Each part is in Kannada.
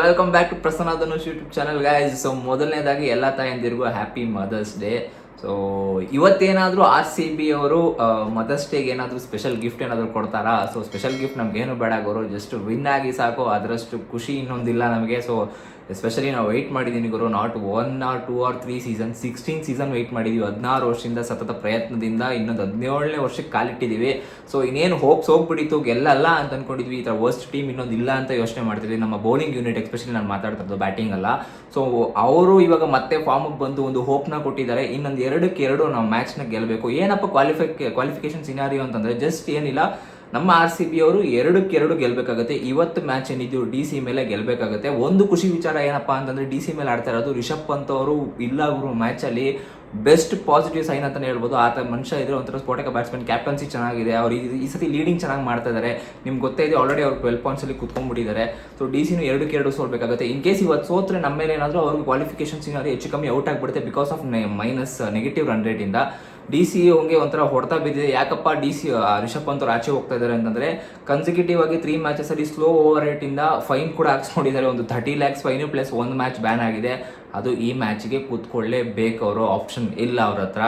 Welcome back to Prasanna Dhanush YouTube channel guys so ಮೊದಲನೇದಾಗಿ ಎಲ್ಲ ತಾಯಂದಿರಿಗೂ ಹ್ಯಾಪಿ ಮದರ್ಸ್ ಡೇ ಸೊ ಇವತ್ತೇನಾದರೂ ಆರ್ ಸಿ ಬಿ ಅವರು ಮದರ್ಸ್ ಡೇಗೆ ಏನಾದರೂ ಸ್ಪೆಷಲ್ ಗಿಫ್ಟ್ ಏನಾದರೂ ಕೊಡ್ತಾರಾ? ಸೊ ಸ್ಪೆಷಲ್ ಗಿಫ್ಟ್ ನಮ್ಗೆ ಏನು ಬೇಡ ಗುರು ಜಸ್ಟ್ ವಿನ್ ಆಗಿ ಸಾಕು. ಅದರಷ್ಟು ಖುಷಿ ಇನ್ನೊಂದಿಲ್ಲ ನಮಗೆ. ಸೊ ಎಸ್ಪೆಷಲಿ ನಾವು ವೆಯ್ಟ್ ಮಾಡಿದ್ದೀನಿ ಗುರು not one or two or three season sixteen season wait ಮಾಡಿದ್ದೀವಿ ಹದಿನಾರು ವರ್ಷದಿಂದ ಸತತ ಪ್ರಯತ್ನದಿಂದ ಇನ್ನೊಂದು ಹದಿನೇಳನೇ ವರ್ಷಕ್ಕೆ ಕಾಲಿಟ್ಟಿದ್ದೀವಿ ಸೊ ಇನ್ನೇನು ಹೋಪ್ಸ್ ಹೋಗ್ಬಿಟ್ಟಿತ್ತು, ಗೆಲ್ಲಲ್ಲ ಅಂತ ಅಂದ್ಕೊಂಡಿದ್ವಿ ಈ ಥರ ವರ್ಸ್ಟ್ ಟೀಮ್ ಇನ್ನೊಂದು ಇಲ್ಲ ಅಂತ ಯೋಚನೆ ಮಾಡ್ತಿದ್ವಿ. ನಮ್ಮ ಬೌಲಿಂಗ್ ಯೂನಿಟ್ ಎಸ್ಪೆಷಲಿ ನಾನು ಮಾತಾಡ್ತಿರೋದು ಬ್ಯಾಟಿಂಗ್ ಅಲ್ಲ. ಸೊ ಅವರು ಇವಾಗ ಮತ್ತೆ ಫಾರ್ಮಿಗೆ ಬಂದು ಒಂದು ಹೋಪ್ನ ಕೊಟ್ಟಿದ್ದಾರೆ. ಇನ್ನೊಂದು ಎರಡಕ್ಕೆ ಎರಡು ನಾವು ಮ್ಯಾಚ್ನ ಗೆಲ್ಲಬೇಕು ಏನಪ್ಪ ಕ್ವಾಲಿಫೈ ಕ್ವಾಲಿಫಿಕೇಶನ್ ಸಿನಾರಿಯೋ ಅಂತಂದರೆ ಜಸ್ಟ್ ಏನಿಲ್ಲ. ನಮ್ಮ ಆರ್ ಸಿ ಬಿ ಅವರು ಎರಡಕ್ಕೆ ಎರಡು ಗೆಲ್ಬೇಕಾಗುತ್ತೆ. ಇವತ್ತು ಮ್ಯಾಚ್ ಏನಿದೆಯೋ ಡಿ ಸಿ ಮೇಲೆ ಗೆಲ್ಬೇಕಾಗುತ್ತೆ. ಒಂದು ಖುಷಿ ವಿಚಾರ ಏನಪ್ಪಾ ಅಂತಂದ್ರೆ ಡಿ ಸಿ ಮೇಲೆ ಆಡ್ತಾ ಇರೋದು ರಿಷಬ್ ಪಂತ್ ಅವರು ಇಲ್ಲ ಅವರು ಮ್ಯಾಚಲ್ಲಿ ಬೆಸ್ಟ್ ಪಾಸಿಟಿವ್ ಸೈನ್ ಅಂತಲೇ ಹೇಳ್ಬೋದು. ಆತ ಮನುಷ್ಯ ಇದ್ರೆ ಒಂಥರ ಸ್ಫೋಟಕ ಬ್ಯಾಟ್ಸ್ಮನ್, ಕ್ಯಾಪ್ಟನ್ಸಿ ಚೆನ್ನಾಗಿದೆ. ಅವ್ರು ಈ- ಸತಿ ಲೀಡಿಂಗ್ ಚೆನ್ನಾಗಿ ಮಾಡ್ತಾ ಇದ್ದಾರೆ ನಿಮ್ಗೆ ಗೊತ್ತೇ ಇದೆ ಆಲ್ರೆಡಿ ಅವ್ರು ಟ್ವೆಲ್ ಪಾಯಿಂಟ್ಸಲ್ಲಿ ಕುತ್ಕೊಂಡ್ಬಿಟ್ಟಿದ್ದಾರೆ. ಸೊ ಡಿ ಸಿನೂ ಎರಡಕ್ಕೆ ಎರಡು ಸೋಲ್ಬೇಕಾಗುತ್ತೆ. ಇನ್ ಕೇಸ್ ಇವತ್ತು ಸೋತ್ರೆ ನಮ್ಮ ಮೇಲೆ ಏನಾದರೂ ಅವ್ರಿಗೆ ಕ್ವಾಲಿಫಿಕೇಷನ್ಸ್ ಏನಾದರೂ ಹೆಚ್ಚು ಕಮ್ಮಿ ಔಟ್ ಆಗಿಬಿಡುತ್ತೆ because of minus negative run ರೇಟಿಂದ D C ಹಂಗೆ ಒಂಥರ ಹೊಡೆತ ಬಿದ್ದಿದೆ. ಯಾಕಪ್ಪ ಡಿ ಸಿ ರಿಷಬ್ ಪಂತ್ ಅವ್ರು ಆಚೆ ಹೋಗ್ತಾ ಇದ್ದಾರೆ ಅಂತಂದ್ರೆ ಕನ್ಸಿಕ್ಯೂಟಿವ್ ಆಗಿ ತ್ರೀ ಮ್ಯಾಚಸ್ ಅಲ್ಲಿ ಸ್ಲೋ ಓವರ್ ರೇಟ್ ಇಂದ ಫೈನ್ ಕೂಡ ಹಾಕ್ಸ್ಕೊಂಡಿದ್ದಾರೆ. ಒಂದು ಥರ್ಟಿ ಲ್ಯಾಕ್ಸ್ ಫೈನ್ ಪ್ಲಸ್ ಒಂದು ಮ್ಯಾಚ್ ಬ್ಯಾನ್ ಆಗಿದೆ. ಅದು ಈ ಮ್ಯಾಚ್ಗೆ ಕೂತ್ಕೊಳ್ಳೇಬೇಕು ಅವರು ಆಪ್ಷನ್ ಇಲ್ಲ ಅವ್ರ ಹತ್ರ.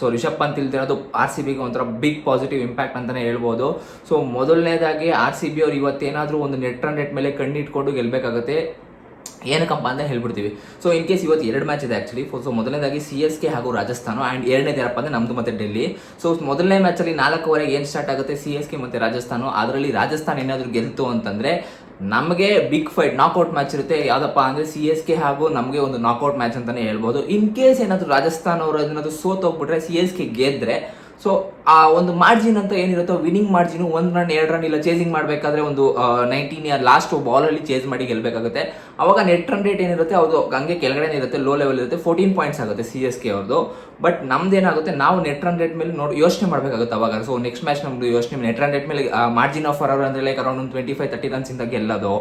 ಸೊ ರಿಷಬ್ ಪಂತ್ ಇಲ್ದಿರೋದು ಆರ್ ಸಿ ಬಿಗೆ ಒಂಥರ ಬಿಗ್ ಪಾಸಿಟಿವ್ ಇಂಪ್ಯಾಕ್ಟ್ ಅಂತಾನೆ ಹೇಳ್ಬೋದು. ಸೊ ಮೊದಲನೇದಾಗಿ ಆರ್ ಸಿ ಬಿ ಅವ್ರು ಇವತ್ತೇನಾದರೂ ಒಂದು ನೆಟ್ ರನ್ ರೇಟ್ ಮೇಲೆ ಕಣ್ಣಿಟ್ಕೊಂಡು ಗೆಲ್ಲಬೇಕಾಗುತ್ತೆ ಏನಕ್ಕಪ್ಪ ಅಂತ ಹೇಳ್ಬಿಡ್ತೀವಿ. ಸೊ ಇನ್ ಕೇಸ್ ಇವತ್ತು ಎರಡು ಮ್ಯಾಚ್ ಇದೆ ಆಕ್ಚುಲಿ ಸೊ ಮೊದಲನೇದಾಗಿ ಸಿ ಎಸ್ ಕೆ ಹಾಗೂ ರಾಜಸ್ಥಾನ ಆ್ಯಂಡ್ ಎರಡನೇದು ಏನಪ್ಪ ಅಂದರೆ ನಮ್ಮದು ಮತ್ತೆ ಡೆಲ್ಲಿ ಸೊ ಮೊದಲನೇ ಮ್ಯಾಚಲ್ಲಿ ನಾಲ್ಕುವರೆಗೆ ಏನು ಸ್ಟಾರ್ಟ್ ಆಗುತ್ತೆ? ಸಿ ಎಸ್ ಕೆ ಮತ್ತು ರಾಜಸ್ಥಾನ. ಅದರಲ್ಲಿ ರಾಜಸ್ಥಾನ ಏನಾದರೂ ಗೆಲ್ತು ಅಂತಂದರೆ ನಮಗೆ ಬಿಗ್ ಫೈಟ್ ನಾಕ್ಔಟ್ ಮ್ಯಾಚ್ ಇರುತ್ತೆ. ಯಾವ್ದಪ್ಪ ಅಂದರೆ ಸಿ ಎಸ್ ಕೆ ಹಾಗೂ ನಮಗೆ ಒಂದು ನಾಕ್ಔಟ್ ಮ್ಯಾಚ್ ಅಂತಲೇ ಹೇಳ್ಬೋದು. ಇನ್ ಕೇಸ್ ಏನಾದರೂ ರಾಜಸ್ಥಾನ ಅವರು ಏನಾದರೂ ಸೋತೋಗ್ಬಿಟ್ರೆ ಸಿ ಎಸ್ ಕೆ ಗೆದ್ರೆ ಸೊ ಆ ಒಂದು ಮಾರ್ಜಿನ್ ಅಂತ ಏನಿರುತ್ತೋ ವಿನ್ನಿಂಗ್ ಮಾರ್ಜಿನ್ ಒಂದು ರನ್ ಎರಡು ರನ್ ಇಲ್ಲ ಚೇಸಿಂಗ್ ಮಾಡಬೇಕಾದ್ರೆ ಒಂದು ನೈನ್ಟೀನ್ ಇಯರ್ ಲಾಸ್ಟ್ ಬಾಲಲ್ಲಿ ಚೇಸ್ ಮಾಡಿ ಗೆಲ್ಲಬೇಕಾಗುತ್ತೆ ಅವಾಗ ನೆಟ್ ರನ್ ರೇಟ್ ಏನಿರುತ್ತೆ, ಅದು ಹಂಗೆ ಕೆಳಗಡೆ ಇರುತ್ತೆ ಲೋ ಲೆವೆಲ್ ಇರುತ್ತೆ ಫೋರ್ಟೀನ್ ಪಾಯಿಂಟ್ಸ್ ಆಗುತ್ತೆ ಸಿ ಎಸ್ ಕೆ ಅವ್ರದ್ದು ಬಟ್ ನಮ್ದೇನಾಗುತ್ತೆ, ನಾವು ನೆಟ್ ರನ್ ರೇಟ್ ಮೇಲೆ ನೋಡಿ, ಯೋಚನೆ ಮಾಡಬೇಕಾಗುತ್ತೆ ಅವಾಗ. ಸೊ ನೆಕ್ಸ್ಟ್ ಮ್ಯಾಚ್ ನಮ್ದು ಯೋಚನೆ ನೆಟ್ ರನ್ ರೇಟ್ ಮೇಲೆ ಮಾರ್ಜಿನ್ ಆಫ್ ಅವರ್ ಅಂದರೆ ಲೈಕ್ ಅರೌಂಡ್ ಒಂದು ಟ್ವೆಂಟಿ ಫೈವ್ ತರ್ಟಿ ರನ್ಸ್ ಇಂದ ಗೆಲ್ಲೋದು.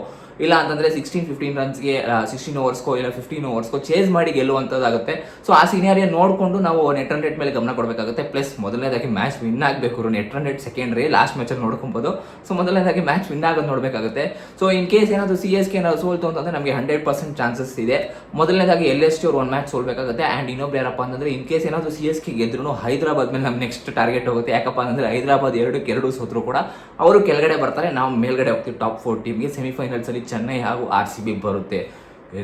ಇಲ್ಲ ಅಂತಂದ್ರೆ ಸಿಕ್ಸ್ಟೀನ್ ಫಿಫ್ಟೀನ್ ರನ್ಸ್ಗೆ ಸಿಕ್ಸ್ಟೀನ್ ಓವರ್ಸ್ಕೋ ಇಲ್ಲ ಫಿಫ್ಟೀನ್ ಓವರ್ಸ್ಕೋ ಚೇಸ್ ಮಾಡಿ ಗೆಲ್ಲುವಂಥದ್ದಾಗುತ್ತೆ. ಸೊ ಆ ಸೀನಿಯರಿಯ ನೋಡಿಕೊಂಡು ನಾವು ನೆಟ್ ರನ್ ರೇಟ್ ಮೇಲೆ ಗಮನ ಕೊಡಬೇಕಾಗುತ್ತೆ ಪ್ಲಸ್ ಮೊದಲನೇದಾಗಿ ಮ್ಯಾಚ್ ವಿನ್ ಆಗಬೇಕು. Net run rate secondary last ಮ್ಯಾಚಲ್ಲಿ ನೋಡ್ಕೊಬೋದು. ಸೊ ಮೊದಲನೇದಾಗಿ ಮ್ಯಾಚ್ ವಿನ್ ಆಗೋದು ನೋಡಬೇಕಾಗುತ್ತೆ. ಸೊ ಇನ್ ಕೇಸ್ ಏನಾದರೂ ಸಿ ಎಸ್ ಕೆ ಏನಾದ್ರು ಸೋಲ್ತು ಅಂತಂದ್ರೆ ನಮಗೆ ಹಂಡ್ರೆಡ್ ಪರ್ಸೆಂಟ್ ಚಾನ್ಸಸ್ ಇದೆ. ಮೊದಲನೇದಾಗಿ ಎಲ್ ಎಸ್ ಟಿ ಅವ್ರು ಒಂದು ಮ್ಯಾಚ್ ಸೋಲ್ಬೇಕಾಗುತ್ತೆ. ಆ್ಯಂಡ್ ಇನ್ನೊಬ್ರು ಯಾರಪ್ಪ ಅಂತಂದ್ರೆ ಇನ್ ಕೇಸ್ ಏನಾದರೂ ಸಿ ಎಸ್ ಕೆ ಗೆದ್ರು ಹೈದರಾಬಾದ್ ಮೇಲೆ ನಮ್ಮ ನೆಕ್ಸ್ಟ್ ಟಾರ್ಗೆಟ್ ಹೋಗುತ್ತೆ. ಯಾಕಪ್ಪ ಅಂದರೆ ಹೈದರಾಬಾದ್ ಎರಡಕ್ಕೆ ಎರಡು ಸೋತ್ರು ಕೂಡ ಅವರು ಕೆಳಗಡೆ ಬರ್ತಾರೆ. ನಾವು ಮೇಲ್ಗಡೆ ಹೋಗ್ತೀವಿ. ಟಾಪ್ ಫೋರ್ ಟೀಮ್ಗೆ ಸೆಮಿಫೈನಲ್ಸಲ್ಲಿ ಚೆನ್ನೈ ಹಾಗೂ ಆರ್ ಸಿ ಬಿ ಬರುತ್ತೆ.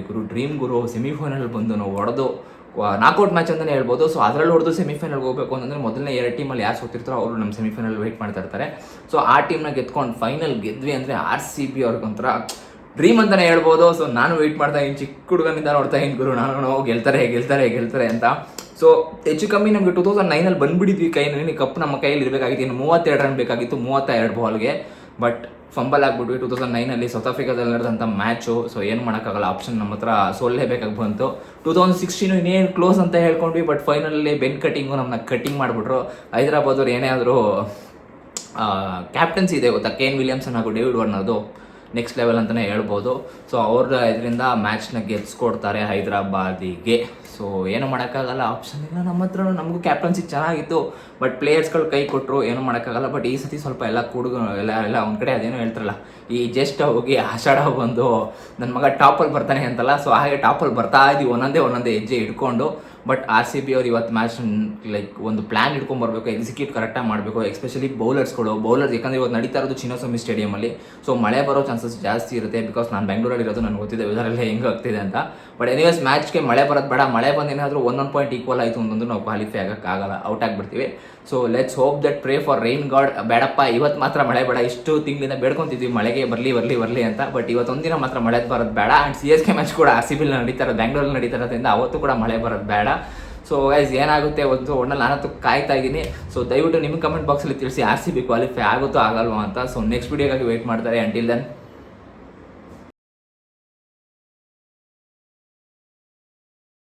ಗುರು ಡ್ರೀಮ್ ಗುರು ಸೆಮಿಫೈನಲ್ ಬಂದು ನಾವು ಹೊಡೆದು ನಾಕೌಟ್ ಮ್ಯಾಚ್ ಅಂತಲೇ ಹೇಳ್ಬೋದು. ಸೊ ಅದರಲ್ಲಿ ಹೊಡೆದು ಸೆಮಿಫೈನಲ್ ಹೋಗಬೇಕು ಅಂತಂದ್ರೆ ಮೊದಲನೇ ಎರಡು ಟೀಮಲ್ಲಿ ಯಾರು ಸೋತಿರ್ತಾರೋ ಅವರು ನಮ್ಮ ಸೆಮಿಫೈನಲ್ ವೆಯ್ಟ್ ಮಾಡ್ತಾ ಇರ್ತಾರೆ. ಸೊ ಆ ಟೀಮ್ನ ಗೆದ್ಕೊಂಡು ಫೈನಲ್ ಗೆದ್ವಿ ಅಂದರೆ ಆರ್ ಸಿ ಬಿ ಅವ್ರಿಗೊಂಥರ ಡ್ರೀಮ್ ಅಂತಾನೆ ಹೇಳ್ಬೋದು. ಸೊ ನಾನು ವೆಯ್ಟ್ ಮಾಡ್ತಾ ಇದ್ದೀನಿ, ಚಿಕ್ಕ ಹುಡುಗನಿಂದ ನೋಡ್ತಾ ಇದ್ದೀನಿ ಗುರು. ನಾನು ಗೆಲ್ತಾರೆ ಗೆಲ್ತಾರೆ ಗೆಲ್ತಾರೆ ಅಂತ. ಸೊ ಹೆಚ್ಚು ಕಮ್ಮಿ ನಮಗೆ ಟೂ ತೌಸಂಡ್ ನೈನಲ್ಲಿ ಬಂದ್ಬಿಟ್ಟಿದ್ವಿ ಕೈನಲ್ಲಿ. ಕಪ್ ನಮ್ಮ ಕೈಯಲ್ಲಿ ಇರಬೇಕಾಗಿತ್ತು. ಇನ್ನು ಮೂವತ್ತೆರಡು ರನ್ ಬೇಕಾಗಿತ್ತು. ಮೂವತ್ತ ಎರಡು ಬಾಲ್ಗೆ ಬಟ್ ಫಂಬಲ್ ಆಗ್ಬಿಟ್ವಿ ಟೂ ತೌಸಂಡ್ ನೈನಲ್ಲಿ ಸೌತ್ ಆಫ್ರಿಕಾದಲ್ಲಿ ನಡೆದಂಥ ಮ್ಯಾಚು ಸೊ ಏನು ಮಾಡೋಕ್ಕಾಗಲ್ಲ ಆಪ್ಷನ್ ನಮ್ಮ ಹತ್ರ ಸೋಲ್ಲೇಬೇಕಾಗಿ ಬಂತು. ಟೂ ತೌಸಂಡ್ ಸಿಕ್ಸ್ಟೀನು ಇನ್ನೇನು ಕ್ಲೋಸ್ ಅಂತ ಹೇಳ್ಕೊಂಡ್ವಿ ಬಟ್ ಫೈನಲಲ್ಲಿ ಬೆನ್ ಕಟಿಂಗು ನಮ್ಮನ್ನ ಕಟ್ಟಿಂಗ್ ಮಾಡಿಬಿಟ್ರು. ಹೈದರಾಬಾದ್ ಅವ್ರು ಏನೇ ಆದರೂ ಕ್ಯಾಪ್ಟನ್ಸಿ ಇದೆ ಗೊತ್ತಾ? ಕೇನ್ ವಿಲಿಯಮ್ಸನ್ ಹಾಗೂ ಡೇವಿಡ್ ವಾರ್ನರ್ದು ನೆಕ್ಸ್ಟ್ ಲೆವೆಲ್ ಅಂತಲೇ ಹೇಳ್ಬೋದು. ಸೊ ಅವ್ರ ಇದರಿಂದ ಮ್ಯಾಚ್ನ ಗೆಲ್ಸ್ಕೊಡ್ತಾರೆ ಹೈದರಾಬಾದಿಗೆ. ಸೊ ಏನು ಮಾಡೋಕ್ಕಾಗಲ್ಲ. ಆಪ್ಷನ್ ಇಲ್ಲ ನಮ್ಮ ಹತ್ರ ನಮಗೂ ಕ್ಯಾಪ್ಟನ್ಸಿ ಚೆನ್ನಾಗಿತ್ತು. ಬಟ್ ಪ್ಲೇಯರ್ಸ್ಗಳು ಕೈ ಕೊಟ್ಟರು ಏನು ಮಾಡೋಕ್ಕಾಗಲ್ಲ. ಬಟ್ ಈ ಸತಿ ಸ್ವಲ್ಪ ಎಲ್ಲ ಕೂಡುಗ, ಎಲ್ಲ ಎಲ್ಲ ಒಂದು ಕಡೆ ಅದೇನೋ ಹೇಳ್ತಾರಲ್ಲ. ಈ ಜಸ್ಟ್ ಹೋಗಿ ಆಷಾಢ ಬಂದು ನನ್ನ ಮಗ ಟಾಪಲ್ಲಿ ಬರ್ತಾನೆ ಅಂತಲ್ಲ. ಸೊ ಹಾಗೆ ಟಾಪಲ್ಲಿ ಬರ್ತಾ ಇದ್ದೀವಿ ಒಂದೊಂದೇ ಒಂದೊಂದೇ ಹೆಜ್ಜೆ ಇಟ್ಕೊಂಡು. ಬಟ್ ಆರ್ ಸಿ ಬಿ ಅವ್ರು ಇವತ್ತು ಮ್ಯಾಚ್ ಲೈಕ್ ಒಂದು ಪ್ಲಾನ್ ಇಟ್ಕೊಂಡ್ ಬರಬೇಕು ಎಕ್ಸಿಕ್ಯೂಟ್ ಕರೆಕ್ಟಾಗಿ ಮಾಡಬೇಕು ಎಸ್ಪೆಷಲಿ ಬೌಲರ್ಸ್ಗಳು ಬೌಲರ್ಸ್ ಯಾಕಂದ್ರೆ ಇವತ್ತು ನಡೀತಾ ಇರೋದು ಚಿನ್ನಸ್ವಾಮಿ ಸ್ಟೇಡಿಯಮಲ್ಲಿ ಸೊ ಮಳೆ ಬರೋ ಚಾನ್ಸಸ್ ಜಾಸ್ತಿ ಇರುತ್ತೆ ಬಿಕಾಸ್ ನಾನು ಬೆಂಗಳೂರಲ್ಲಿ ಇರೋದು ನನಗೆ ಗೊತ್ತಿದೆ ವೆದರೆಲ್ಲ ಹೆಂಗೆ ಆಗ್ತಿದೆ ಅಂತ. ಬಟ್ ಎನಿವೇಸ್ ಮ್ಯಾಚ್ಗೆ ಮಳೆ ಬರೋದು ಬೇಡ. ಮಳೆ ಬಂದು ಏನಾದರೂ ಒಂದೊಂದು ಪಾಯಿಂಟ್ ಈಕ್ವಲ್ ಆಯಿತು ಅಂತಂದ್ರೆ ನಾವು ಕ್ವಾಲಿಫೈ ಆಗೋಕ್ಕಾಗಲ್ಲ out ಆಗಿಬಿಡ್ತೀವಿ. So let's hope that pray for rain god ಬೇಡಪ್ಪ ಇವತ್ತು ಮಾತ್ರ ಮಳೆ ಬೇಡ. ಇಷ್ಟು ತಿಂಗಳಿಂದ ಬೇಡ್ಕೊತಿದ್ವಿ. ಮಳೆಗೆ ಬರಲಿ ಬರಲಿ ಬರಲಿ ಅಂತ. ಬಟ್ ಇವತ್ತೊಂದಿನ ಮಾತ್ರ ಮಳೆ ಬರೋದು ಬೇಡ. And C S K match ಕೂಡ ಆರ್ ಸಿ ಬಿಲ್ ನಡೀತಾ ಇರೋದು ಬ್ಯಾಂಗ್ಳೂರಲ್ಲಿ ನಡೀತಾ ಇರೋದ್ರಿಂದ ಅವತ್ತು ಕೂಡ ಮಳೆ ಬರೋದು ಬೇಡ. ಸೊ ಗೈಸ್ ಏನಾಗುತ್ತೆ? ಒಂದು ಒಣ್ಣಲ್ಲಿ ನಾನಂತೂ ಕಾಯ್ತಾ ಇದ್ದೀನಿ. ಸೊ ದಯವಿಟ್ಟು ನಿಮ್ಮ ಕಮೆಂಟ್ ಬಾಕ್ಸಲ್ಲಿ ತಿಳಿಸಿ ಆರ್ ಸಿ ಬಿ ಕ್ವಾಲಿಫೈ ಆಗುತ್ತೋ ಆಗಲ್ವಾ ಅಂತ. ಸೊ ನೆಕ್ಸ್ಟ್ ವೀಡಿಯೋಗಾಗಿ ವೆಯ್ಟ್ ಮಾಡ್ತಾರೆ. Until then